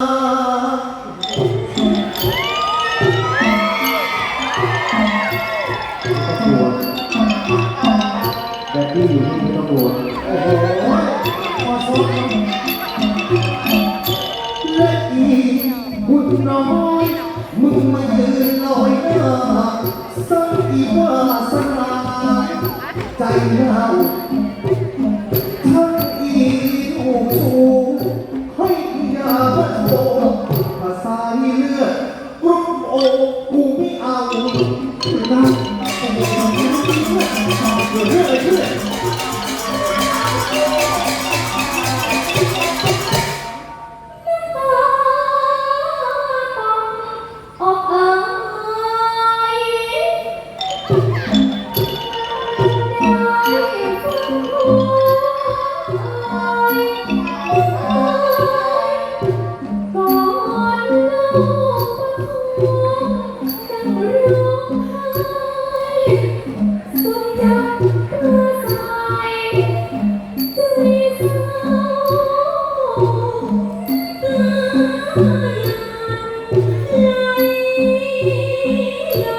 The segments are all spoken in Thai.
ก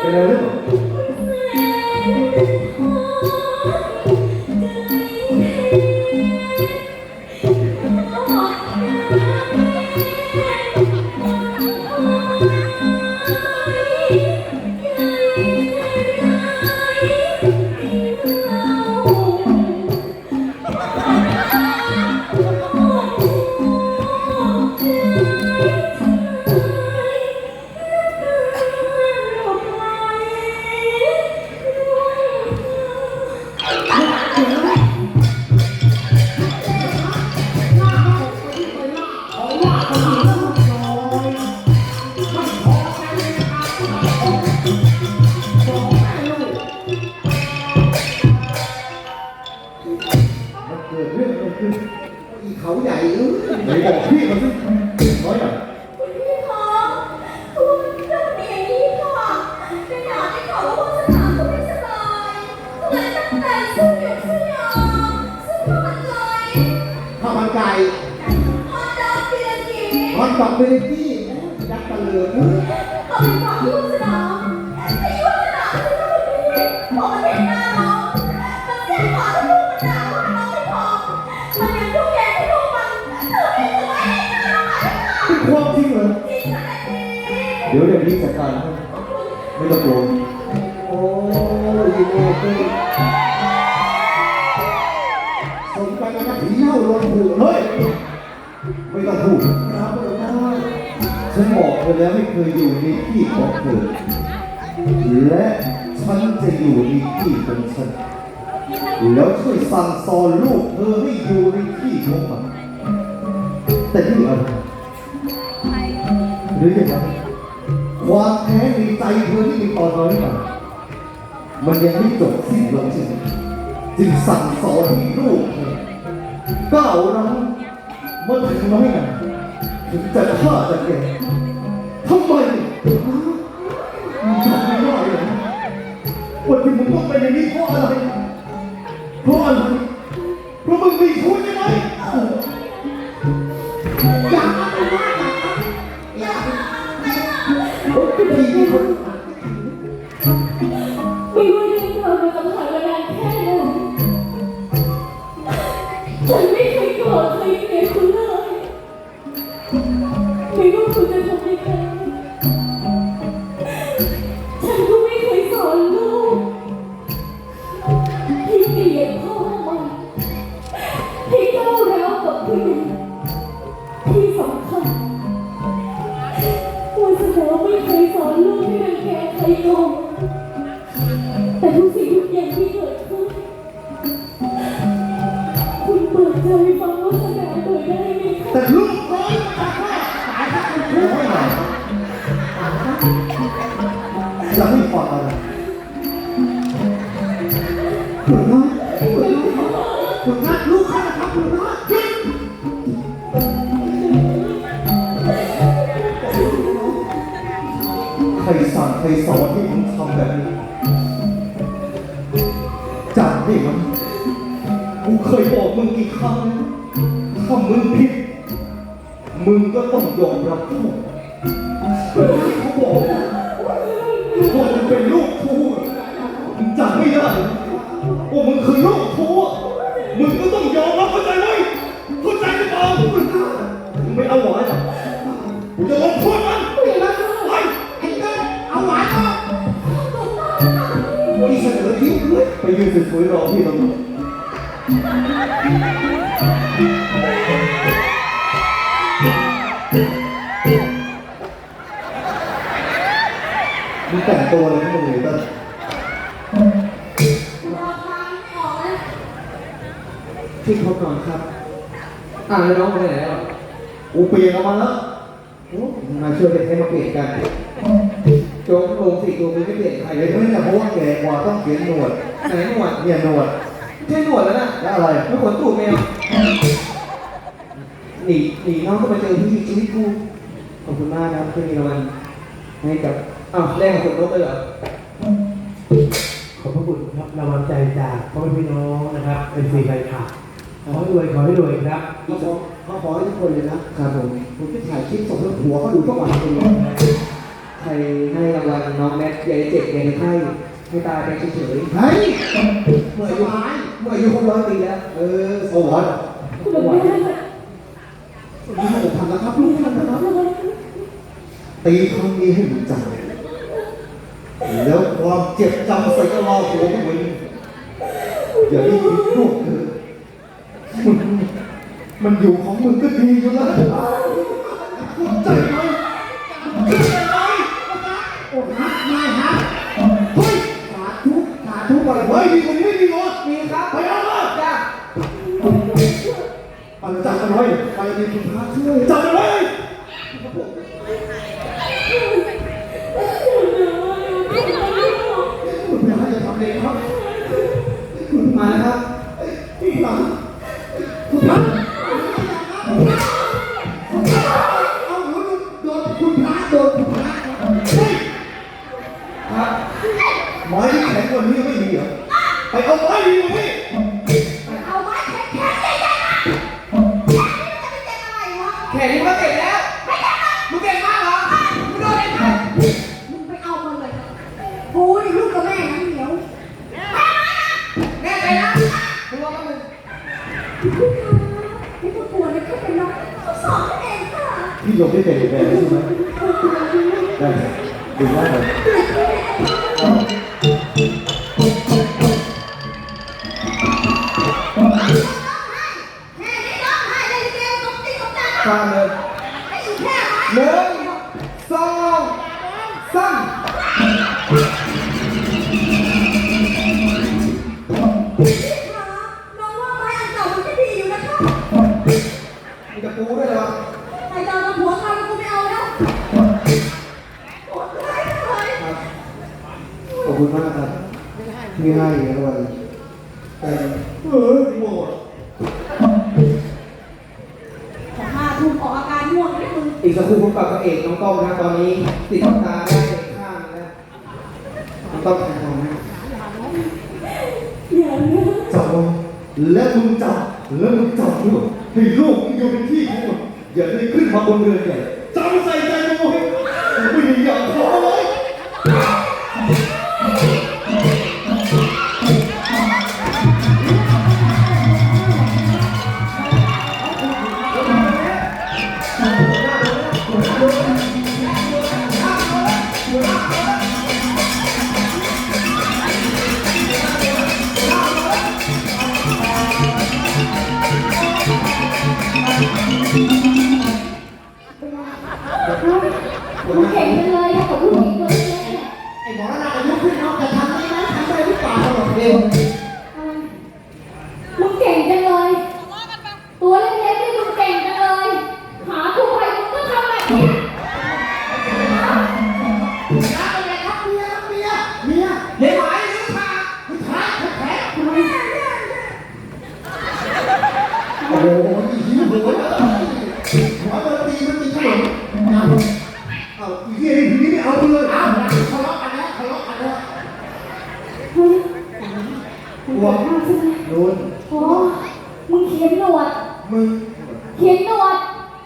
เ one, one, one. เดี๋ยวเดี๋ยวนี้จัดการให้ไม่ต้องกลัวโอ้ยโอ้ยสมกันนะครับผีเล่าลนหูเฮ้ย ไม่ต้องพูดครับผมนะฉันบอกเธอแล้วไม่เคยอยู่ในที่ของเธอและฉันจะอยู่ในที่ของฉันแล้วช่วยสั่งสอนลูกเธอให้อยู่ในที่ของมันแต่นี่อะไรหรือยังไง ความแค้นในใจเธอที่มีต่อเราหรือเปล่มันยังไม่จบสิ้นลงใช่ไหมจึงสั่งสอนให้ลูกเก้าวร้าวมาถึงน้อยหนาถึงจะฆ่าจะแก่ทำไมมึงทำไม่ได้เลยนะวันที่มึงต้องเป็นอย่างนี้เพราะอะไรเพราะอะไรเพราะมึงมีชู้ คุณน้อยคุณน้อยคุณน้อยลูกข้านะครับคุณน้อยหยุดใครสั่งใครสอนให้มึงทำแบบนี้จำได้ไหมกูเคยบอกมึงกี่ครั้งแล้วถ้ามึงผิด มึมึงก็ต้องยอมรับโทษ ยไปยืนสวยๆรอพี่ตำรวจมึงแต่งตัวอะไรให้มึงเลยตั้งพี่เขาก่อนครับ อ่าแล้วน้องไปไหนแล้วกูเปลี่ยนออกมาแล้วโอ้มาช่วยกันให้มาเปลี่ยนกัน โจ๊กลงสิตัวมึงไม่เปลี่ยนใครเลไอ้ยเพื่อนเนี่ยเพราะว่าแกกว่าต้องเขียนหนวดไหนหนวดเนี่ยหนวดใช่หนวดแล้วนะแล้วอะไรไม่ขนตูดแมวหนีหนีน้องก็มาเจอพี่ชีวิตกูขอบคุณมากนะครับที่มีรางวัลให้กับอ้าวแรกของคนรถเลยเหรอขอบพระคุณครับรางวัลใจจากพ่อแม่พี่น้องนะครับเป็นสีไฟขาดขอให้รวยขอให้รวยครับเขาขอเขาขอให้ทุกคนเลยนะครับผมผมจะถ่ายคลิปส่งให้ผัวเขาดูทุกวันเลย ใครให้รางวัลน้องแม็กซ์ยายเจ็บยายไข้ให้ตายไปเฉยเฮ้ยเมื่ออายุเมื่ออายุครบร้อยปีแล้ว เออโอ้โหคุณแบบนี้นี่ผมทำนะครับลูกทำนะครับตีครั้งนี้ให้มึงจำแล้วความเจ็บจำใส่กระลอกหัวมึงอย่าได้คิดลูกเถอมันมันอยู่ของมึงก็ดีอยู่แล้ว ฮ้เฮ้ยยมีคนไม่มีรถมีครับไปเอามาจ้าเอาจับมันไว้ไปในคุณพระช่วยจับมันไว้คุณพระจะทำเองครับมาแล้วครับคุณพระคุณพระเอาหนูโดนคุณพระโดนคุณพระเฮ้ยครับไม้ที่แข็งกว่านี้ยังไม่ มีเหร ตีตกตาฟังเลยไอ้อีแค่ไหหนึ่งสองสามพี่คะน้องว่าไม้อันเก่ามันก็ดีอยู่นะคะมีกระปูด้วยเหรอใครจะเอาหัวใครกูไม่เอาแล้วโอ๊ยไม่ได้เลย ขอบคุณมากครับที่ให้รางวัล ทองกล้องแข็งแรงนะเดี๋ยวนะจับไว้และมึงจับและมึงจับด้วยให้ลูกมึงอยู่ในที่ของมึงอย่าได้ขึ้นมาบนเรือใหญ่ คุณเก่งจังเลยอะกับผู้หญิงตัวเลยไอ้หมอนาอายุขึ้นน้องจะทำได้ไหมทำได้หรือเปล่าเร็ว มึงเขียนหนวด มึง เขียนหนวด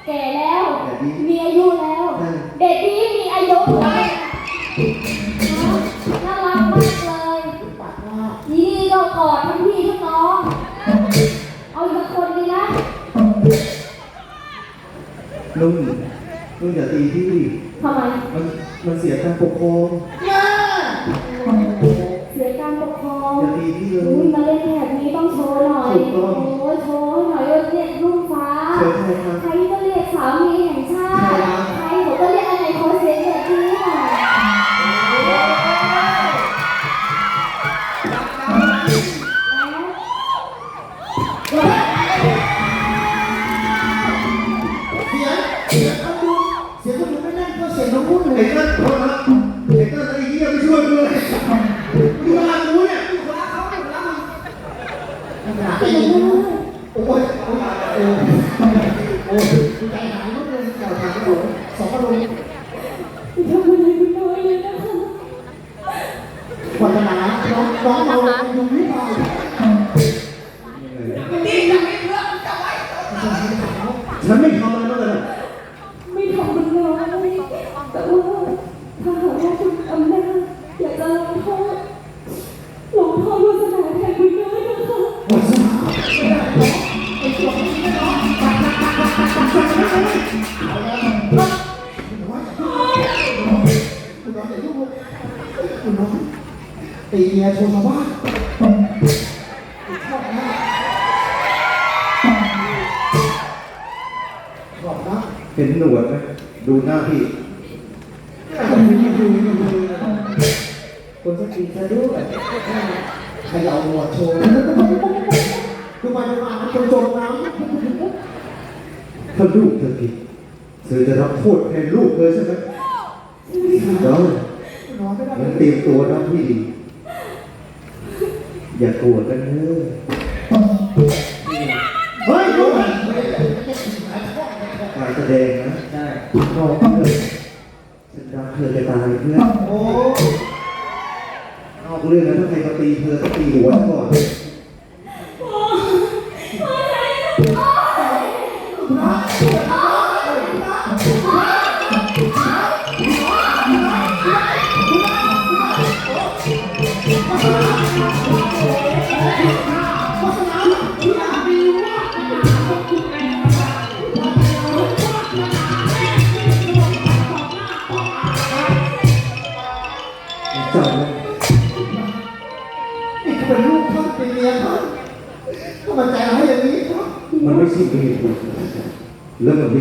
แก่แล้วมีอายุแล้ว เด็กดีมีอายุด้วยน่ารักมากเลยนี่ก็กอดทั้งพี่ทั้งน้อง เอาอีกคนดีนะ ลุงลุงอย่าตีพี่ทำไมมันมันเสียการปกครองเสียการปกครองอย่าตีพี่เลยมาเล่นแบบนี้ต้องโชว์หน่อย ถูกต้อง มาจะมาจนจมน้ำถ้าลูกเธอผิดเธอจะรับโทษแทนลูกเธอใช่ไหมแล้วยันเตรียมตัวนะพี่ดีอย่ากลัวกันเนอะเฮ้ยลูกการแสดงนะใช่พ่อเลยฉันรักเธอจะตายเพื่อนโอ้นอกเรื่องนะถ้าใครมาตีเธอก็ตีหัวก่อน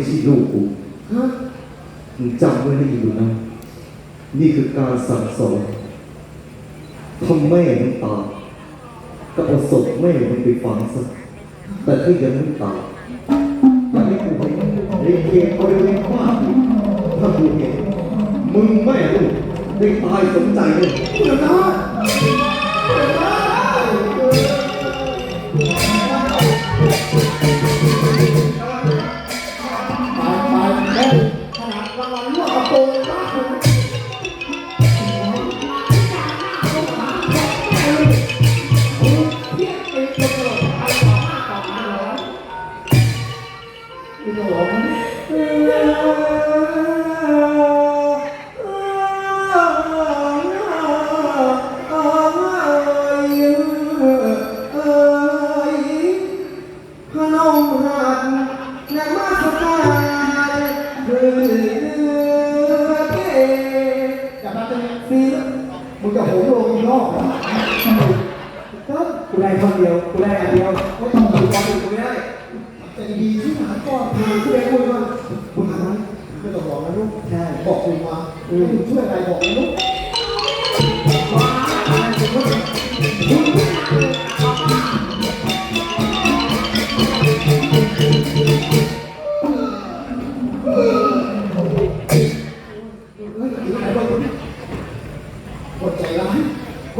ใช่ลูกกูฮะมึงจำไว้ได้อยู่นะ นี่คือการสั่งสอนทำแม่มันตายก็เอาศพแม่มันไปฝังซะแต่ที่ยังไม่ตายต่นนี้กูเห็นเรียนเกาไริเว่กวางถ้ากูเห็นมึงแม่ลูกได้ตายสมใจเลยนะ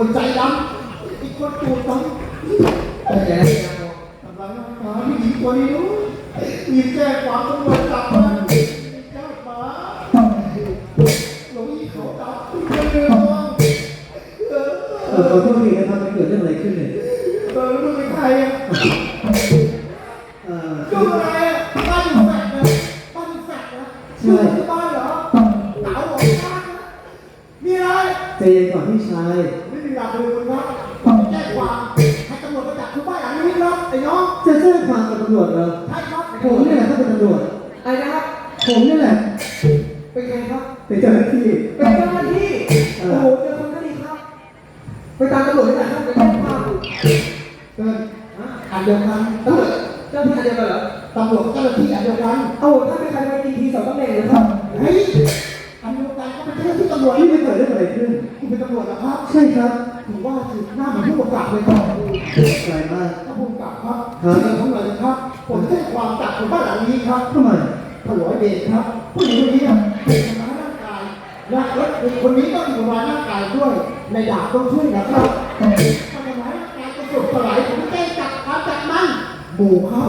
นใจดำอีกคนตูดดำแต่แงทำลายน้ำตาที่หญิงนี้รู้มีแก้ความต้องการจับมัจ้าหมาหลงอีเขาจับเพื่อเออเออเขาต้องมีนะครับมันเกิดเรื่องอะไรขึ้นเนี่ย ผมนี่แหละครับเป็นตำรวจอะไรนะครับ ผมนี่แหละ เป็นไงครับ เป็นเจ้าหน้าที่เป็นเจ้าหน้าที่ โอ้โหเจอคนก็ดีครับ ไปตามตำรวจที่ไหนครับไปแจ้งความเอออันเดียวกันตำรวจเจ้าหน้าที่อันเดียวกันเหรอตำรวจเจ้าหน้าที่อันเดียวกันเอ้าถ้าเป็นใครไปดีทีสองตำแหน่งเลยครับเฮ้ยอันเดียวกันก็เป็นเจ้าหน้าที่ตำรวจที่ไม่เกิดได้อะไรขึ้นคุณเป็นตำรวจนะครับ ใช่ครับผมว่าคือหน้าเหมือนผู้ประกาศเลยครับใช่มากผู้ประกาศครับเจอทั้งหลายครับ ผมแจ้งความจับคนบ้านหลังนี้ครับทำไมถลอยเดชครับ ผู้หญิงคนนี้เนี่ยถูกทำร้ายร่างกายและและคนนี้ก็ถูกทำร้ายร่างกายด้วย ในดาบต้องช่วยนะครับทำร้ายร่างกายจนสุดสลายผมแจ้งจับครับจับมันหมู่เขา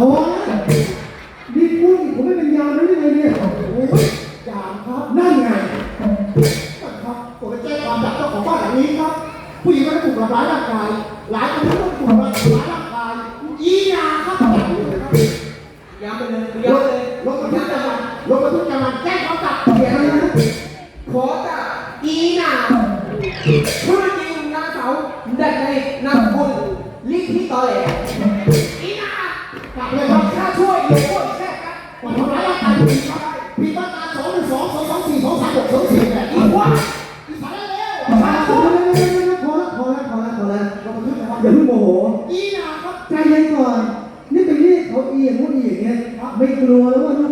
ไ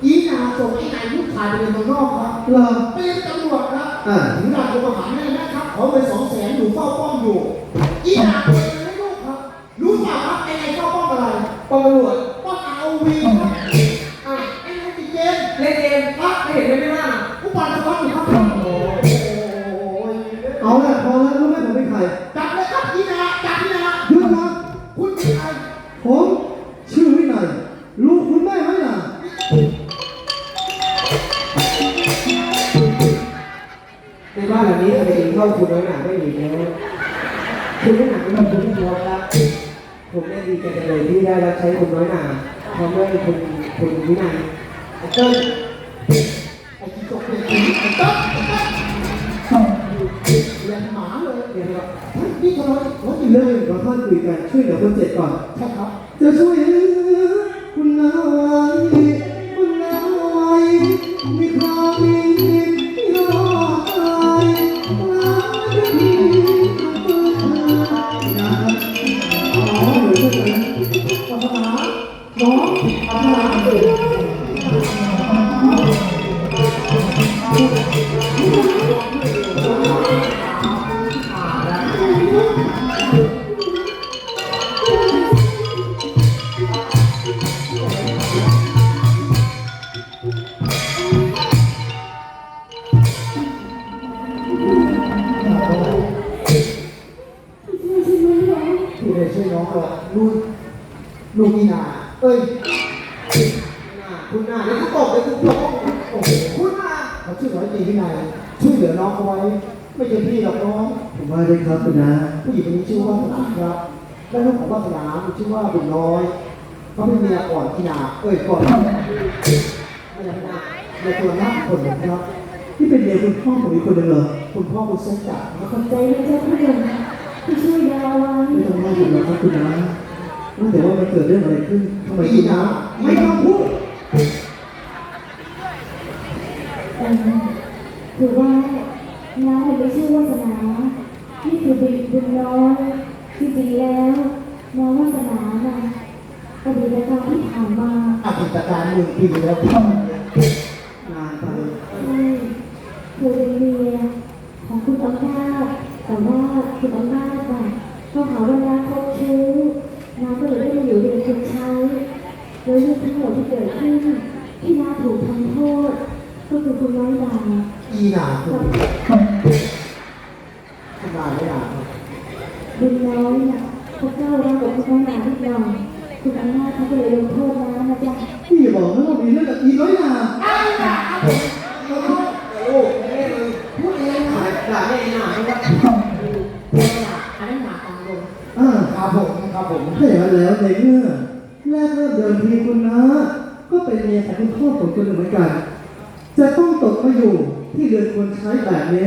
ยาอีหยาส่งไอ้ใหญ่ลูกชายไปเรียนเมืองนอกครับเหรอไปเรียนตำรวจครับถึงด่านโรงอาหารแม่นะครับขอเงินสองแสนอยู่เฝ้าป้อมอยู่อีหยาเปิดเงินให้ลูกครับ ผมได้ดีใจจังเลยที่ได้รับใช้คุณน้อยหนาพร้อมด้วยคุณคุณวินัยไอ้เติ้ลไอ้ที่จบเป็นคุณไอ้ต๊อกไอ้ต๊อกเรียนหมาเลยเดี๋ยนแบบนี่ทำไมว่าอีกเรื่องหนึ่งเราค่อยคุยกันช่วยเหลือคนเจ็บก่อนใช่ครับจะช่วยคุณน้อย น้ ชื่อว่าบุญน้อยเขาเป็นเมียก่อนอีนาเอ้ยก่อนไม่ใช่พี่นาในตัวหน้าคนนึ่งครับที่เป็นเมียคุณพ่อของอีกคนหนึ่งเหรอคุณพ่อคุณทรงจักรแล้วก็ใจนะเจ้าเพื่อนที่ช่วยดาวไว้ไม่ต้องมาอยู่หรอกครับคุณนะว่าแต่ว่ามันเกิดเรื่องอะไรขึ้นทำไมคุณนะไม่ต้องพูดคือว่าน้าเนี่ไม่ชื่อวาสนานี่คือบินบุญน้อยที่จริงแล้ว น้องวาสนาน่ะอดีตการที่ผ่านมาอภิตการหนึ่งปีแล้วครับนานไปใช่เคยเป็นเมียของคุณอำนาจแต่ว่าคุณอำนาจน่ะเขาหาว่าน้าคบชู้น้าก็เลยได้มาอยู่เป็นคนใช้แล้วเรื่องทั้งหมดที่เกิดขึ้นที่น้าถูกทำโทษ ก็คือคุณน้อยดาอีหนาคุณคุณนานไม่นานครับบุญน้อยน่ะเขา หน่อยคุณอำนาจเขาก็เลยลงโทษน้านะจ๊ะพี่อย่าบอกนะว่ามีเรื่องกับอีน้อยนาลูกแม่เลยด่าแม่หนาไม่ว่าเดี๋ยวหนาอันนั้นหนาตังลงอ่าครับผมครับผมถ้าอย่างนั้นแล้วในเมื่อแรกเริ่มเดิมทีคุณนะ ก็เป็นเมียของคุณพ่อของคุณเหมือนกัน จะต้องตกมาอยู่ที่เรือนควรใช้แบบนี้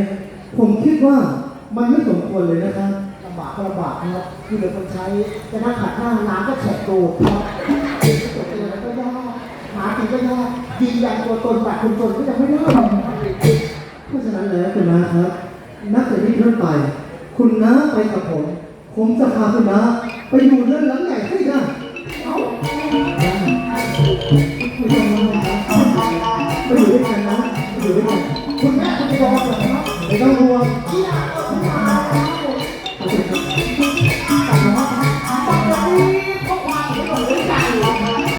ผมคิดว่ามันไม่สมควรเลยนะครับำบากก็ลำบากนะครับที่เหลือคนใช้จะนั่งขัดหน้าน้ำก็แฉะโดดครับเป็นก็ยากหากินก็ยากยืนยันตัวตนแบบคนจนก็ยังไม่ได้เพราะฉะนั้นแล้วคุณน้าครับ นับจากนี้เป็นต้นไป คุณน้าไปกับผม ผมจะพาคุณน้าไปอยู่เรือนหลังใหญ่ให้ได้เอ้าไปอยู่ด้วยกันนะไปอยู่ด้วยกันคุณแม่คุณจะยอมเหรอครับไม่ต้องห่วง